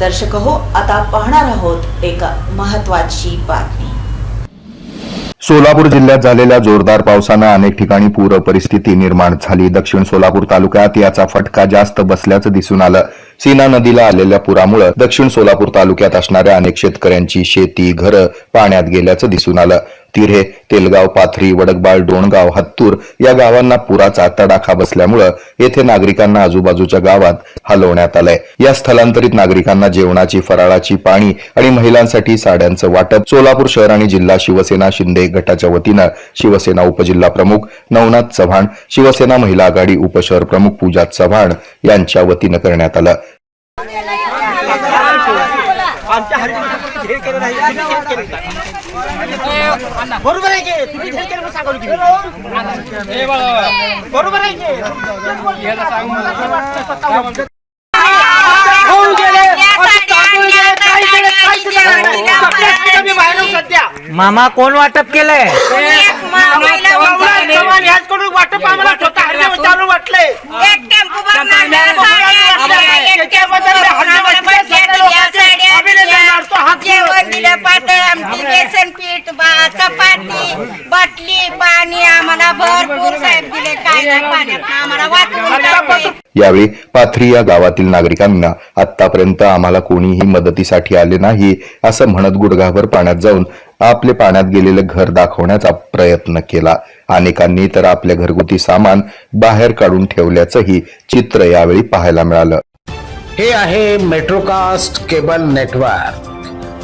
दर्शक हो आता पाहणार आहोत एक महत्वाची बातमी. सोलापूर जिल्ह्यात झालेल्या जोरदार पावसानं अनेक ठिकाणी पूर परिस्थिती निर्माण झाली. दक्षिण सोलापूर तालुक्यात याचा फटका जास्त बसल्याचं दिसून आलं. सीना नदीला आलेल्या पुरामुळे दक्षिण सोलापूर तालुक्यात असणाऱ्या अनेक शेतकऱ्यांची शेती घरं पाण्यात गेल्याचं दिसून आलं. तिऱ्हे तेलगाव पाथरी वडकबाळ डोणगाव हत्तूर या गावांना पुराचा तडाखा बसल्यामुळं येथे नागरिकांना आजूबाजूच्या गावात हलवण्यात आलंय. या स्थलांतरित नागरिकांना जेवणाची फराळाची पाणी आणि महिलांसाठी साड्यांचं वाटप सोलापूर शहर आणि जिल्हा शिवसेना शिंदे गटाच्या वतीनं शिवसेना उपजिल्हा प्रमुख नवनाथ चव्हाण शिवसेना महिला आघाडी उपशहर प्रमुख पूजा चव्हाण यांच्या वतीनं करण्यात आलं. आमच्या बरोबर आहे की? तुम्ही झेल केलं की. बरोबर आहे की? होऊन गेले, असं चालून गेले, काय केलं, काय केलं? सगळ्यात कमी बाहेरून सध्या. मामा कोण वाटप केलंय? चव्हाण चव्हाण ह्याचकडून वाटप आम्हाला स्वतः पातळ आमटी बेसन पीठ बा- चपाती बाटली पाणी आम्हाला भरपूर साहेब दिले. काय नाही पाण्यात आम्हाला वाचवून टाकले. यावेळी पाथरी या गावातील नागरिकांना आतापर्यंत आम्हाला कोणीही मदतीसाठी आले नाही असं म्हणत गुडघाभर पाण्यात जाऊन आपले पाण्यात गेलेले घर दाखवण्याचा प्रयत्न केला. अनेकांनी तर आपले घरगुती सामान बाहेर काढून ठेवल्याचंही चित्र यावेळी पाहायला मिळालं. हे आहे मेट्रोकास्ट केबल नेटवर्क